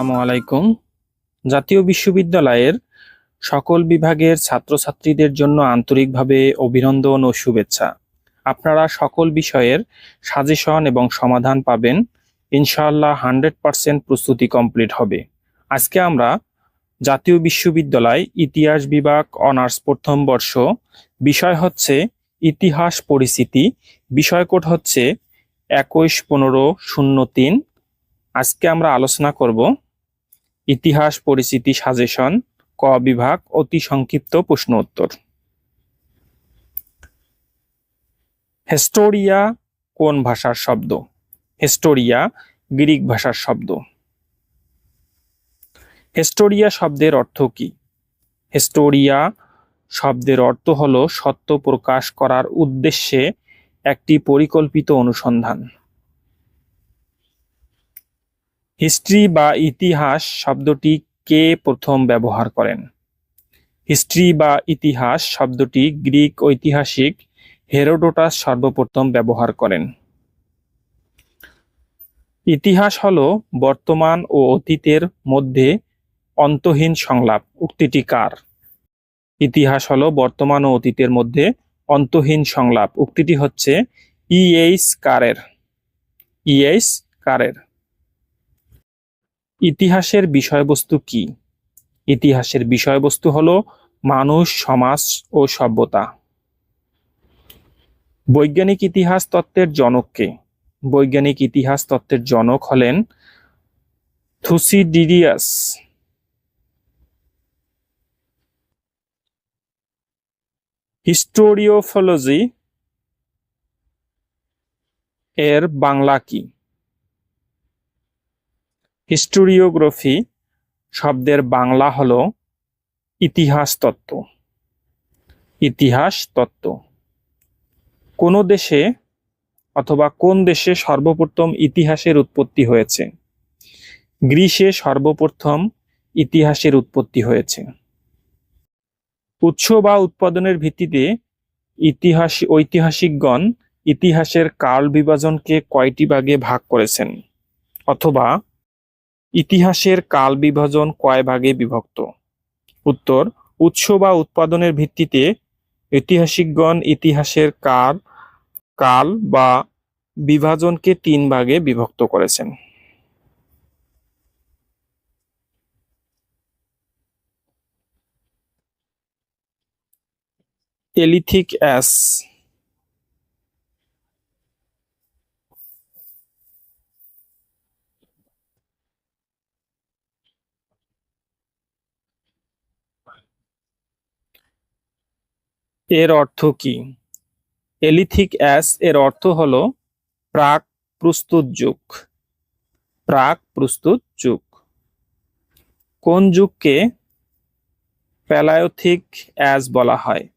আসসালামু আলাইকুম। জাতীয় বিশ্ববিদ্যালয়ের সকল বিভাগের ছাত্রছাত্রীদের জন্য আন্তরিকভাবে অভিনন্দন ও শুভেচ্ছা। আপনারা সকল বিষয়ের সাজেশন এবং সমাধান পাবেন। ইনশাআল্লাহ হান্ড্রেড পার্সেন্ট প্রস্তুতি কমপ্লিট হবে। আজকে আমরা জাতীয় বিশ্ববিদ্যালয় ইতিহাস বিভাগ অনার্স প্রথম বর্ষ, বিষয় হচ্ছে ইতিহাস পরিচিতি বিষয় কোড হচ্ছে একুশ পনেরো শূন্য তিন। আজকে আমরা আলোচনা করব ইতিহাস পরিচিতি সাজেশন, ক বিভাগ, অতি সংক্ষিপ্ত প্রশ্ন উত্তর। হেস্টোরিয়া কোন ভাষার শব্দ? হেস্টোরিয়া গ্রিক ভাষার শব্দ। হেস্টোরিয়া শব্দের অর্থ কি? হেস্টোরিয়া শব্দের অর্থ হলো সত্য প্রকাশ করার উদ্দেশ্যে একটি পরিকল্পিত অনুসন্ধান। হিস্ট্রি বা ইতিহাস শব্দটি কে প্রথম ব্যবহার করেন? হিস্ট্রি বা ইতিহাস শব্দটি গ্রিক ঐতিহাসিক হেরোডোটাস সর্বপ্রথম ব্যবহার করেন। ইতিহাস হলো বর্তমান ও অতীতের মধ্যে অন্তহীন সংলাপ, উক্তিটি কার? ইতিহাস হল বর্তমান ও অতীতের মধ্যে অন্তহীন সংলাপ, উক্তিটি হচ্ছে ইএইচ কারের। ইএইচ কারের। ইতিহাসের বিষয়বস্তু কি? ইতিহাসের বিষয়বস্তু হলো মানুষ, সমাজ ও সভ্যতা। বৈজ্ঞানিক ইতিহাস তত্ত্বের জনককে বৈজ্ঞানিক ইতিহাস তত্ত্বের জনক হলেন থুসিডিডিয়াস। হিস্টোরিওফোলজি এর বাংলা কি? হিস্টোরিওগ্রাফি শব্দের বাংলা হলো ইতিহাস তত্ত্ব। ইতিহাস তত্ত্ব। কোন দেশে অথবা কোন দেশে সর্বপ্রথম ইতিহাসের উৎপত্তি হয়েছে? গ্রীসে সর্বপ্রথম ইতিহাসের উৎপত্তি হয়েছে। উৎস বা উৎপাদনের ভিত্তিতে ইতিহাস, ঐতিহাসিকগণ ইতিহাসের কাল বিভাজনকে কয়টি ভাগে ভাগ করেছেন? অথবা ইতিহাসের কাল বিভাজন কয় ভাগে বিভক্ত? উত্তর, উৎস বা উৎপাদনের ভিত্তিতে ঐতিহাসিকগণ ইতিহাসের কাল কাল বা বিভাজনকে তিন ভাগে বিভক্ত করেছেন। এলিথিক অ্যাস এর অর্থ কি? এলিথিক অ্যাস এর অর্থ হলো প্রাক প্রস্তুত যুগ। প্রাক প্রস্তুত যুগ। কোন যুগকে প্যালায়োথিক অ্যাস বলা হয়?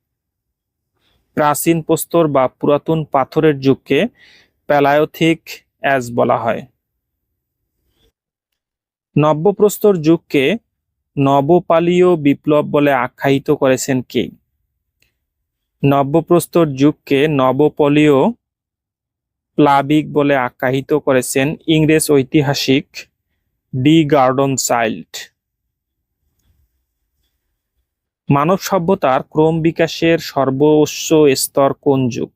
প্রাচীন প্রস্তর বা পুরাতন পাথরের যুগকে প্যালায়োথিক অ্যাস বলা হয়। নব্যপ্রস্তর যুগকে নবপালীয় বিপ্লব বলে আখ্যায়িত করেছেন কে? নব্যপ্রস্তর যুগকে নবপলীয় প্লাবিক বলে আখ্যায়িত করেছেন ইংরেজ ঐতিহাসিক ডি গার্ডন চাইল্ড। মানব সভ্যতার ক্রম বিকাশের সর্বোচ্চ স্তর কোন যুগ?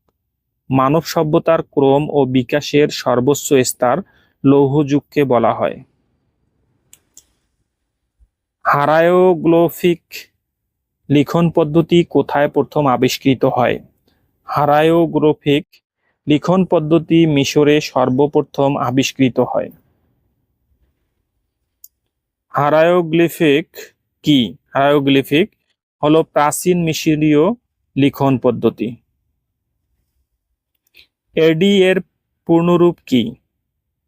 মানব সভ্যতার ক্রম ও বিকাশের সর্বোচ্চ স্তর লৌহ যুগকে বলা হয়। হারায়োগ্লোফিক লিখন পদ্ধতি কোথায় প্রথম আবিষ্কৃত হয়? হারায়োগ্রাফিক লিখন পদ্ধতি মিশরে সর্বপ্রথম আবিষ্কৃত হয়। হারায়োগ্লিফিক কি? হারায়োগ্লিফিক হলো প্রাচীন মিশরীয় লিখন পদ্ধতি। এডি এর পূর্ণরূপ কি?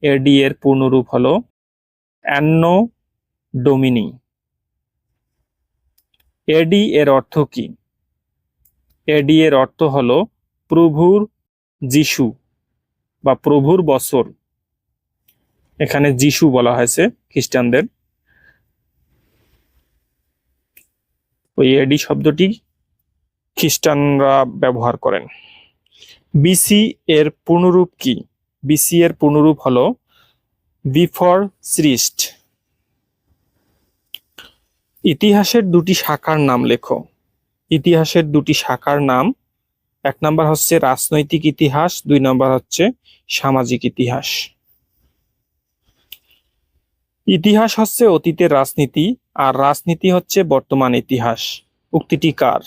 এডি এর পূর্ণরূপ হলো অ্যান্নো ডোমিনি এডি এর অর্থ কি? এডি এর অর্থ হলো প্রভুর যিশু বা প্রভুর বছর। এখানে যিশু বলা হয়েছে খ্রিস্টানদের। ওই এডি শব্দটি খ্রিস্টানরা ব্যবহার করেন। বিসি এর পূর্ণরূপ কি? বিসি এর পূর্ণরূপ হলো বিফর সৃষ্ট। ইতিহাসের দুটি শাখার নাম লেখো। ইতিহাসের দুটি শাখার নাম, এক নম্বর হচ্ছে রাজনৈতিক ইতিহাস, দুই নম্বর হচ্ছে সামাজিক ইতিহাস। ইতিহাস হচ্ছে অতীতের রাজনীতি, আর রাজনীতি হচ্ছে বর্তমান ইতিহাস। উক্তিটি কার?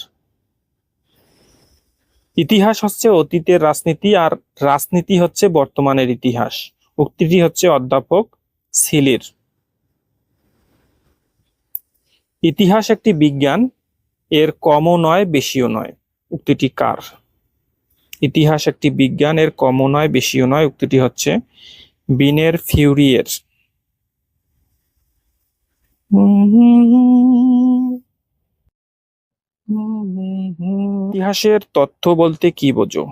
ইতিহাস হচ্ছে অতীতের রাজনীতি, আর রাজনীতি হচ্ছে বর্তমানের ইতিহাস। উক্তিটি হচ্ছে অধ্যাপক সিলির। ইতিহাস একটি বিজ্ঞান, এর কমও নয়, বেশিও নয়। উক্তিটি কার? ইতিহাস একটি বিজ্ঞান, এর কমও নয়, বেশিও নয়। উক্তিটি হচ্ছে বিনের ফিউরিয়ের ইতিহাসের তথ্য বলতে কি বোঝো?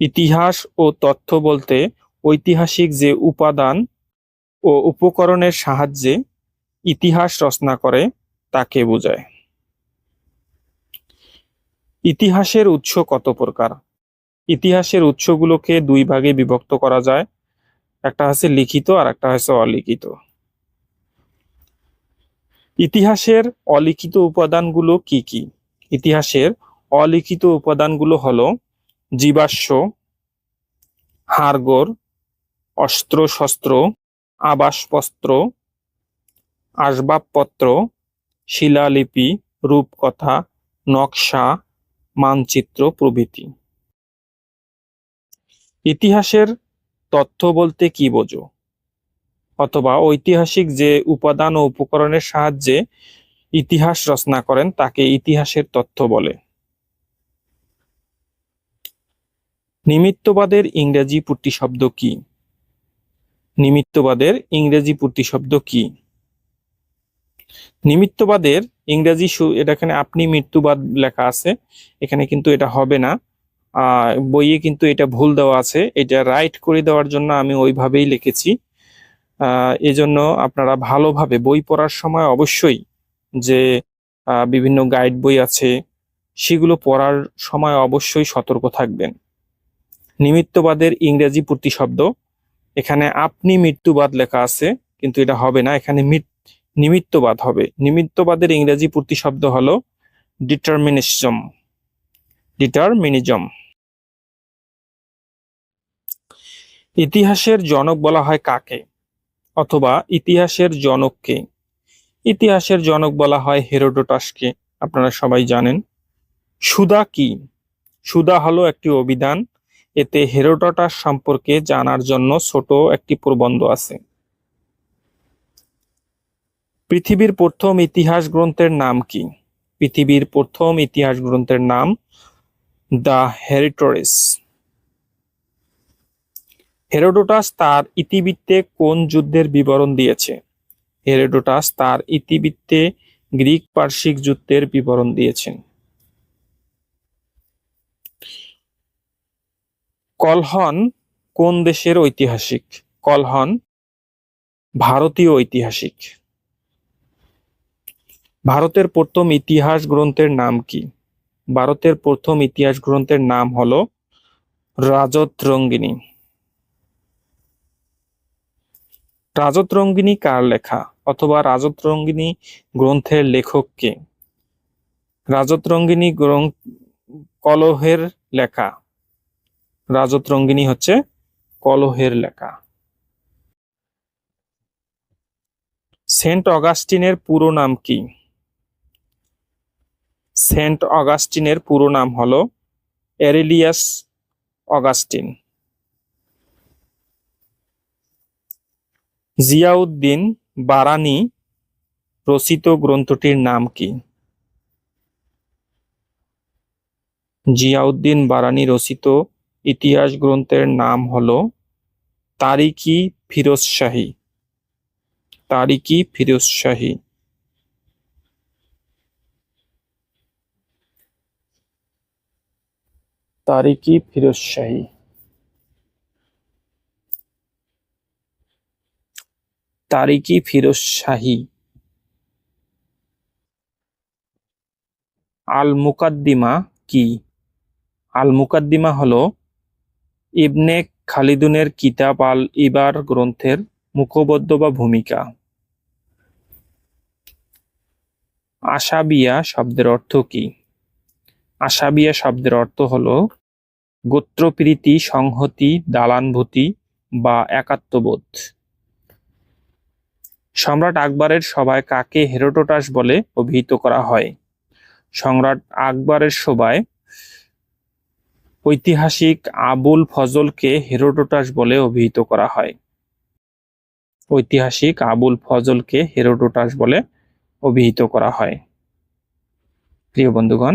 ইতিহাস ও তথ্য বলতে ঐতিহাসিক যে উপাদান ও উপকরণের সাহায্যে ইতিহাস রচনা করে, তাকে বোঝায়। ইতিহাসের উৎস কত প্রকার? ইতিহাসের উৎসগুলোকে দুই ভাগে বিভক্ত করা যায়। একটা হচ্ছে লিখিত আর একটা হচ্ছে অলিখিত। ইতিহাসের অলিখিত উপাদানগুলো কি কি? ইতিহাসের অলিখিত উপাদানগুলো হলো জীবাশ্ম, হাড়গোড় অস্ত্র শস্ত্র আবাসপত্র আসবাবপত্র, শিলালিপি, রূপকথা, নকশা, মানচিত্র প্রভৃতি। ইতিহাসের তথ্য বলতে কি বোঝো? অথবা ঐতিহাসিক যে উপাদান ও উপকরণের সাহায্যে ইতিহাস রচনা করেন, তাকে ইতিহাসের তথ্য বলে। নিমিত্তবাদের ইংরেজি প্রতিশব্দ কি? নিমিত্তবাদের ইংরেজি প্রতিশব্দ কি? নিমিত্তবাদের ইংরেজি এটা এখানে আপনি মৃত্যুবাদ লেখা আছে, এখানে কিন্তু এটা হবে না। বইয়ে কিন্তু এটা ভুল দেওয়া আছে, এটা রাইট করে দেওয়ার জন্য আমি ওইভাবেই লিখেছি। এজন্য আপনারা ভালোভাবে বই পড়ার সময় অবশ্যই যে বিভিন্ন গাইড বই আছে, সেগুলো পড়ার সময় অবশ্যই সতর্ক থাকবেন। নিমিত্তবাদের ইংরেজি প্রতিশব্দ, এখানে আপনি মৃত্যুবাদ লেখা আছে, কিন্তু এটা হবে না, এখানে মিত- নিমিত্তবাদ হবে। নিমিত্তবাদের ইংরেজি প্রতিশব্দ হলো ডিটারমিনিজম ডিটারমিনিজম ইতিহাসের জনক বলা হয় কাকে? অথবা ইতিহাসের জনককে। ইতিহাসের জনক বলা হয় হেরোডোটাসকে। আপনারা সবাই জানেন। সুদা কি? সুদা হলো একটি অভিধান। এতে হেরোডোটাস সম্পর্কে জানার জন্য ছোট একটি প্রবন্ধ আছে। পৃথিবীর প্রথম ইতিহাস গ্রন্থের নাম কি? পৃথিবীর প্রথম ইতিহাস গ্রন্থের নাম দ্য হেরিটোরিস হেরোডোটাস তার ইতিবৃত্তে কোন যুদ্ধের বিবরণ দিয়েছে? হেরোডোটাস তার ইতিবৃত্তে গ্রিক পার্শ্বিক যুদ্ধের বিবরণ দিয়েছেন। কলহন কোন দেশের ঐতিহাসিক? কলহন ভারতীয় ঐতিহাসিক। ভারতের প্রথম ইতিহাস গ্রন্থের নাম কি? ভারতের প্রথম ইতিহাস গ্রন্থের নাম হলো রাজতরঙ্গিনী। রাজতরঙ্গিনী কার লেখা? অথবা রাজতরঙ্গিনী গ্রন্থের লেখক কে? রাজতরঙ্গিনী গ্রন্থ কলহের লেখা। রাজতরঙ্গিনী হচ্ছে কলহের লেখা। সেন্ট অগাস্টিনের পুরো নাম কি? সেন্ট অগাস্টিনের পুরো নাম হলো এরিলিয়াস অগাস্টিন। জিয়াউদ্দিন বারানি রচিত গ্রন্থটির নাম কি? জিয়াউদ্দিন বারানি রচিত ইতিহাস গ্রন্থের নাম হল তারিকি ফিরোজশাহী তারিকি ফিরোজ তারিকি ফিরোজ শাহী। তারিকি ফিরোজ শাহী। আল মুকাদ্দিমা কি? আল মুকাদ্দিমা হলো ইবনে খালিদুনের কিতাব আল ইবার গ্রন্থের মুখবদ্ধ বা ভূমিকা। আশাবিয়া শব্দের অর্থ কি? আশাবিয়া শব্দের অর্থ হলো গোত্রপ্রীতি, সংহতি, দালানভূতি বা একাত্মবোধ। সম্রাট আকবরের সভায় কাকে হেরোটোটাস বলে অভিহিত করা হয়? সম্রাট আকবরের সভায় ঐতিহাসিক আবুল ফজলকে হেরোডোটাস বলে অভিহিত করা হয়। ঐতিহাসিক আবুল ফজলকে হেরোডোটাস বলে অভিহিত করা হয়। প্রিয় বন্ধুগণ